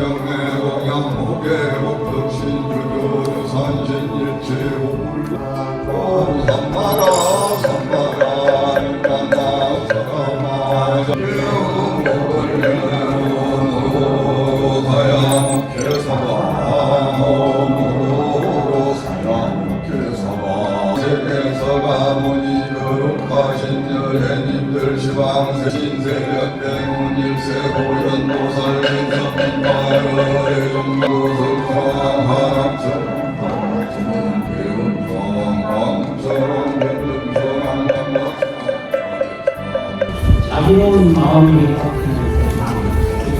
영내복 양복개복 덕신유교 유산신일체 오불권 삼마라 삼마라 일간다 삼마 예우모벌레노 사양케사바 모로 사양케사바 세계서가 모니 거룩하신 여래님들 시방세 신세력 대문 일세 고연도 마음이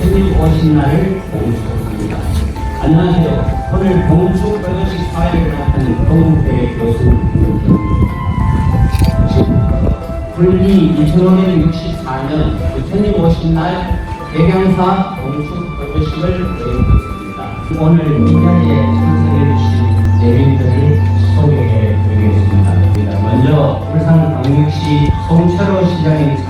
주님 오신 날을 봉축합니다. 안녕하세요. 오늘 봉축 별거식 사회를 맡은 동국대 교수 김동입니다. 불리 2564년 부처님 오신 날 대경사 봉축 별거식을 계획했습니다. 오늘 이 자리에 참석해 주신 예민들을 소개해 드리겠습니다. 먼저 울산광역시 송철호 시장이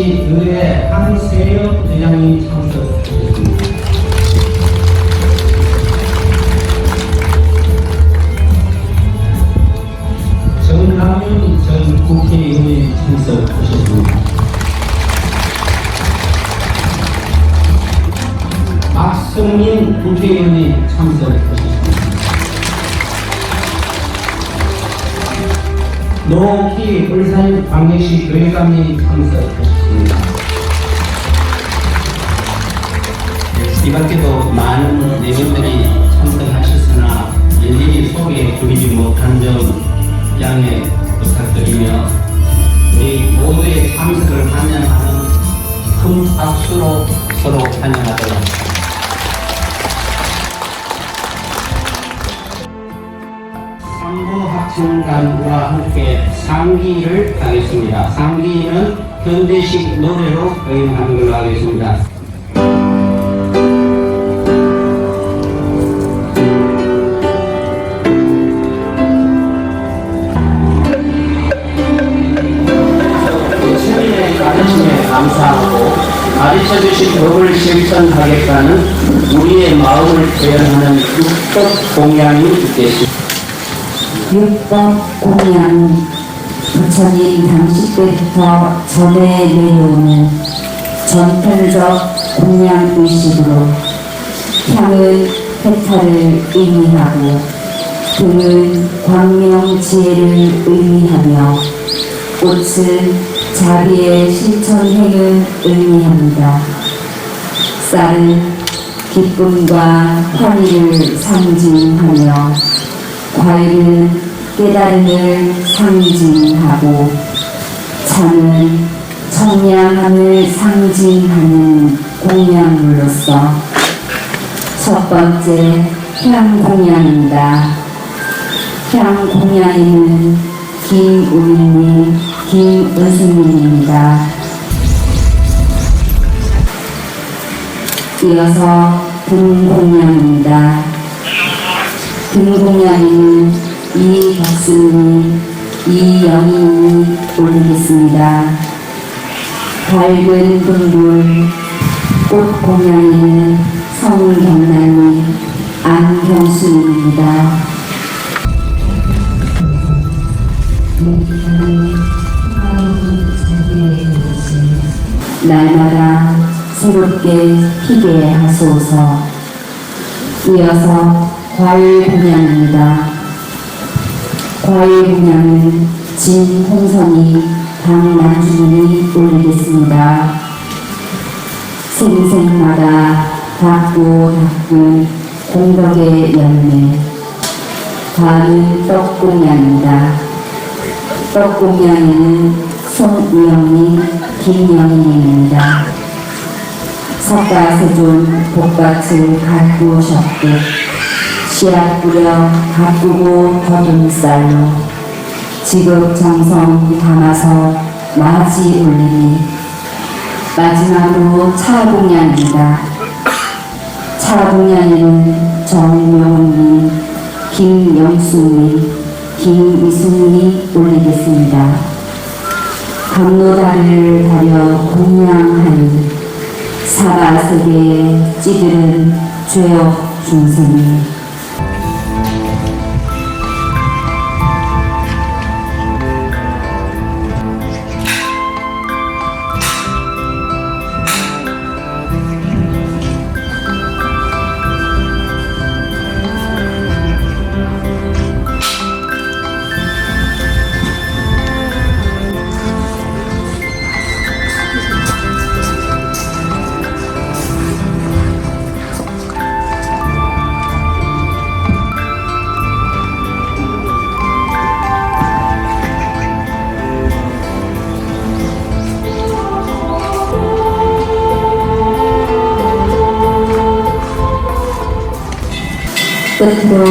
울산광역시 의회 한세엽 회장이 참석하셨습니다. 정남윤 전 국회의원이 참석하셨습니다. 박성민 국회의원이 참석하셨습니다. 노키 울산 광역시 교회감이 참석하셨습니다. 이 밖에도 많은 내분들이 참석하셨으나 일일이 소개해드리지 못한 점 양해 부탁드리며 우리 모두의 참석을 환영하는 큰 박수로 서로 환영하도록 상부학생단과 함께 상기를 하겠습니다. 상기는 현대식 노래로 거행하는 걸로 하겠습니다. 감사하고 가르쳐 주신 법을 실천하겠다는 우리의 마음을 표현하는 육법 공양이 있겠습니다. 율법 공양 부처님 당시 때부터 전해 내려오는 전편적 공양 의식으로 향은 해탈을 의미하고 등은 광명 지혜를 의미하며 꽃은 자비의 실천행을 의미합니다. 쌀은 기쁨과 환희를 상징하며 과일은 깨달음을 상징하고 차는 청량함을 상징하는 공양물로서 첫 번째 향공양입니다. 향공양에는 김우인님, 김은수님입니다. 이어서 금공양입니다. 금공양에는 이박수님, 이영희님이 올리겠습니다. 밝은 분불, 꽃공양에는 성경란님, 안경수님입니다. 날마다 새롭게 피게 하소서. 이어서 과일 공양입니다. 과일 공양은 진홍선이 강난주님이 올리겠습니다. 생생마다 닦고 닦은 공덕의 열매. 다음은 떡공양입니다. 떡공양에는 송우영님, 김영희님입니다. 석가세존 복밭을 가꾸셨듯 씨앗 뿌려 가꾸고 거둔 쌀로 지극정성 담아서 맞이 올리니 마지막으로 차공양입니다. 차공양에는 정명훈님, 김영수님, 김미숙님이 올리겠습니다. 감로다를 다려 공양하니 사바세계에 찌들은 죄업 중생이 끝으로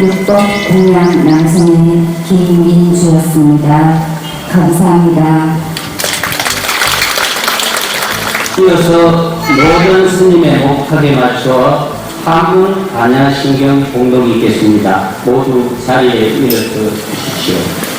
육법 공양 낭송의 김민주였습니다. 감사합니다. 이어서 모든 스님의 목탁에 맞춰 한문 반야신경 공동이 있겠습니다. 모두 자리에 일어서 주십시오.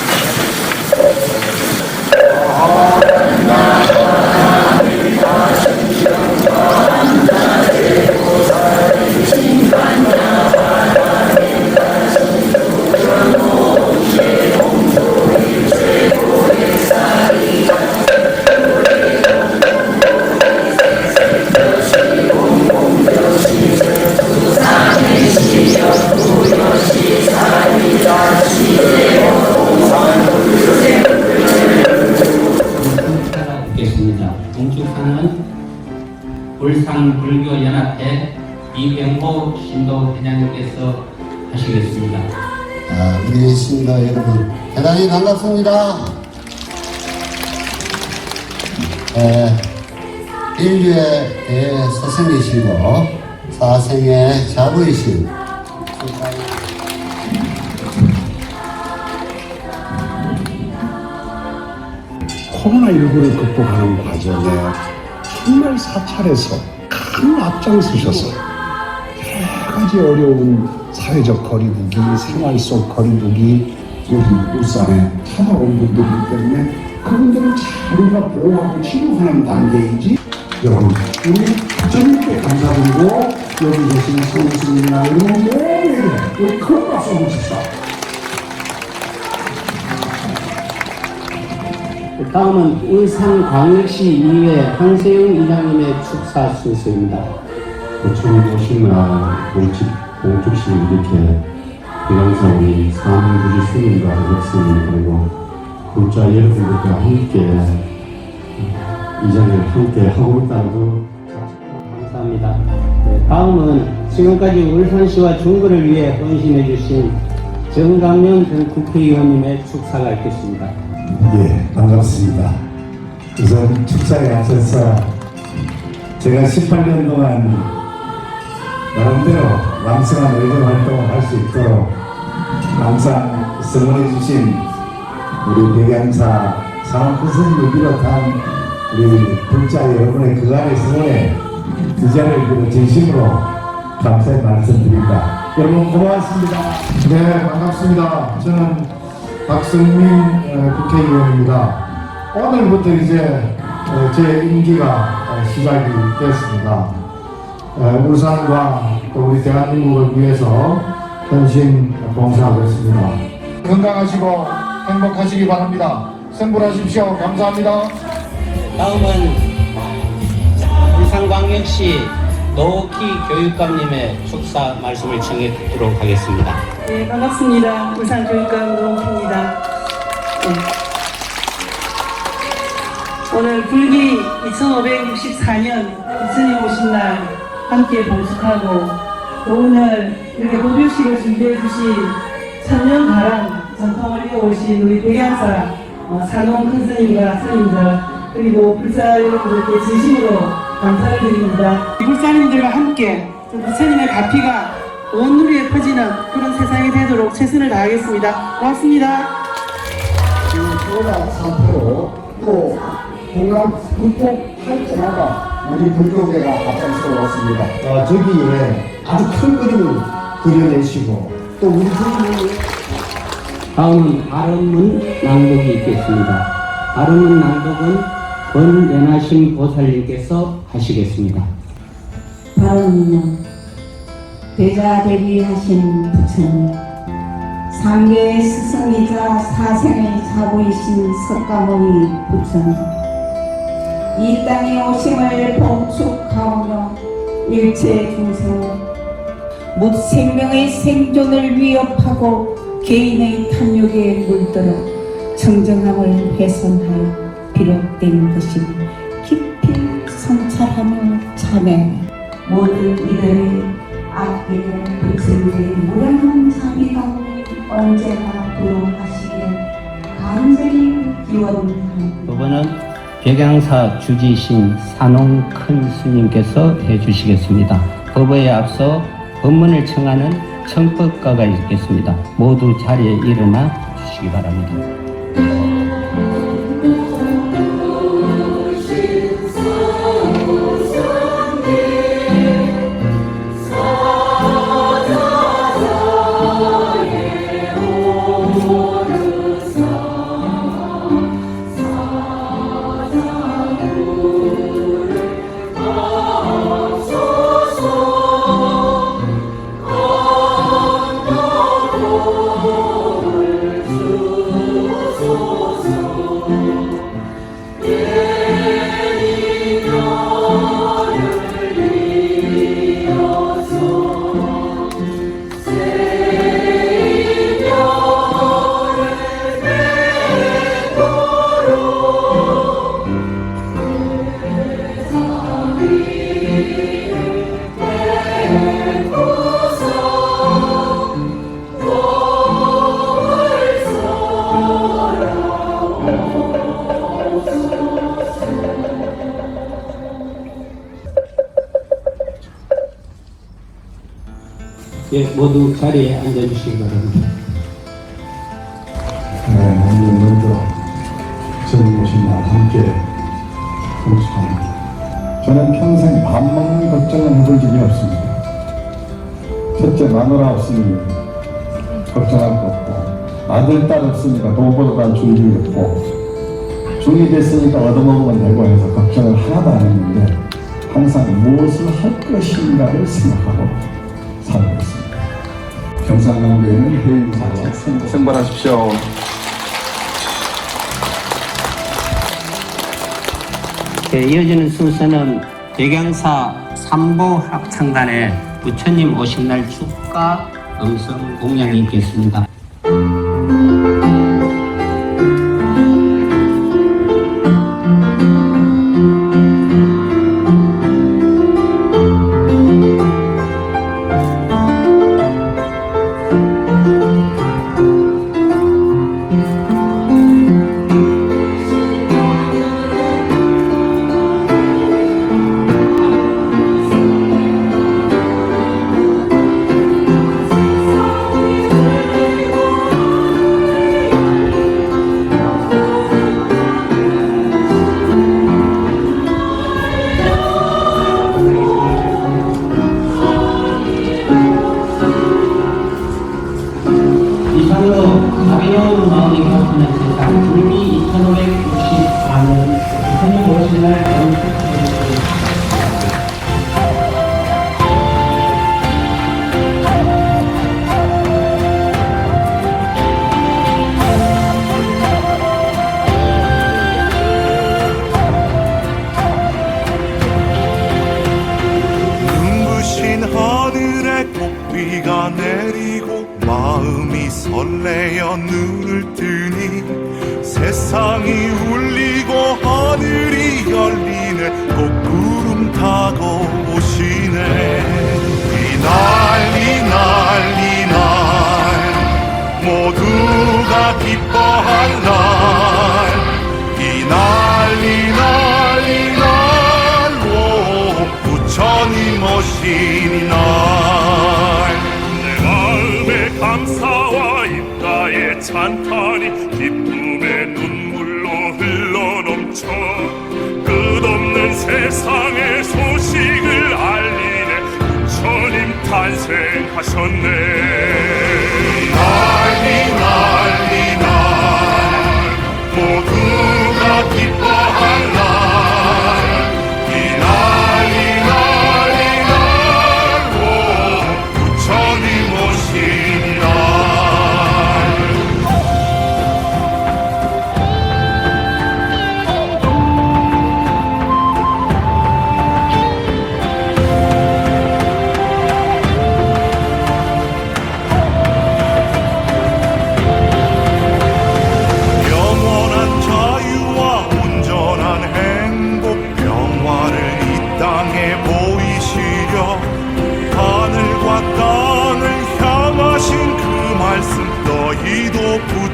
울산불교연합회 이병호 신도 회장님께서 하시겠습니다. 아, 우리 신도 여러분 대단히 반갑습니다. 에, 인류의 대스승이시고 사생의 자부이신 코로나19를 극복하는 과정에 정말 사찰에서 큰 앞장서셔서 여러 가지 어려운 사회적 거리두기, 생활 속 거리두기 여기 울산에 찾아온 분들이기 때문에 그분들을 잘 우리가 보호하고 치료하는 단계이지 여러분 우리 부처님께 감사드리고 여기 계신 성스님이나 이런 모두에게 우리 큰 박수 한번 칩시다. 다음은 울산광역시 이회 황세영 이장님의 축사 순서입니다. 처음 오시나 공직, 공축실 이렇게 비강사 우리 사무부지 스님과 학생님 그리고 국자 여러분들과 함께 이 자리를 함께 하고 있다는 감사합니다. 네, 다음은 지금까지 울산시와 중구를 위해 헌신해 주신 정강면 전 국회의원님의 축사가 있겠습니다. 예, 반갑습니다. 우선 축사에 앞서서 제가 18년 동안 나름대로 왕성한 의정 활동을 할 수 있도록 항상 성원해 주신 우리 백양사 상황 선생님을 비롯한 우리 불자 여러분의 그간의 성원에 이 자리를 진심으로 감사의 말씀드립니다. 여러분 고맙습니다. 네, 반갑습니다. 저는 박성민 어, 국회의원입니다. 오늘부터 이제 어, 제 임기가 어, 시작이 됐습니다. 어, 울산과 또 우리 대한민국을 위해서 헌신 봉사하겠습니다. 건강하시고 행복하시기 바랍니다. 승불하십시오. 감사합니다. 다음은 울산광역시 노키 교육감님의 축사 말씀을 청해 듣도록 하겠습니다. 네, 반갑습니다. 울산 교육감 노홍입니다. 오늘 불기 2564년 부처님 오신 날 함께 봉축하고 또 오늘 이렇게 도교식을 준비해 주신 천년가랑 전통을 이어오신 우리 백양사 어, 산홍 큰 스님과 스님들 그리고 불사 여러분들께 진심으로 감사를 드립니다. 불사님들과 함께 좀 부처님의 가피가 온 누리에 퍼지는 그런 세상이 되도록 최선을 다하겠습니다. 고맙습니다. 코로나 사태로 또 공감 극복할 때마다 우리 불교계가 앞장서 왔습니다. 어, 저기에 아주 큰 그림을 그려내시고 또 우리 주님을 다음은 발언문 낭독이 있겠습니다. 발음 낭독은 권연하신 보살님께서 하시겠습니다. 발언은 대자 대비하신 부처님 상계의 스승이자 사생의 자부이신 석가모니 부처님 이 땅에 오심을 봉축하오며 일체 중생을 못 생명의 생존을 위협하고 개인의 탐욕에 물들어 정정함을 훼손하여 비롯된 것이니 깊이 성찰하며 참회 모든 이들의 악기를 부처님의 무량한 자비가 언제나 부용하시길 간절히 기원합니다. 두 번은 벽양사 주지신 산홍 큰 스님께서 해주시겠습니다. 법에 앞서 법문을 청하는 청법가가 있겠습니다. 모두 자리에 일어나 주시기 바랍니다. 예, 모두 자리에 앉아주시기 바랍니다. 네, 오늘 먼저 주님 오신 날 함께 공식합니다. 저는 평생 밥 먹는 걱정을 해본 적이 없습니다. 첫째 마누라 없으니 걱정할 거 없고 아들 딸 없으니까 돈 벌어 갈 준비 없고 중이 됐으니까 얻어먹으면 되고 해서 걱정을 하나도 안 했는데 항상 무엇을 할 것인가를 생각하고 살고 있습니다. 경상남도에는 해인사와 생 생발하십시오. 예, 이어지는 순서는 백양사 삼보 합창단의 부처님 오신 날 축가 음성 공양이 있겠습니다. 기뻐할 날. 이날 이날 이날 오 부처님 오신 날. 내 마음에 감사와 입가에 찬탄이 기쁨의 눈물로 흘러 넘쳐 끝없는 세상의 소식을 알리네. 부처님 탄생하셨네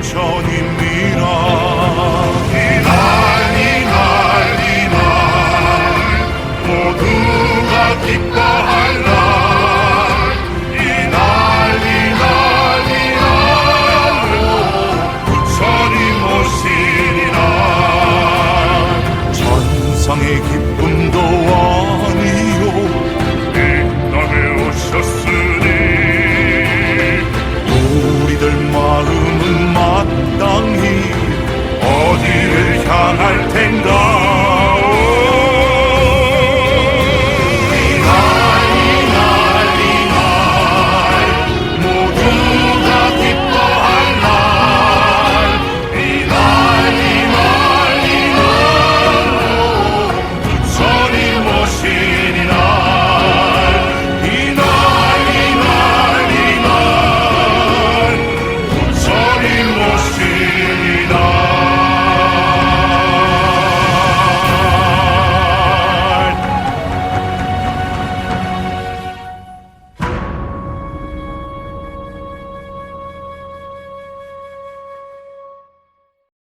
전입니다.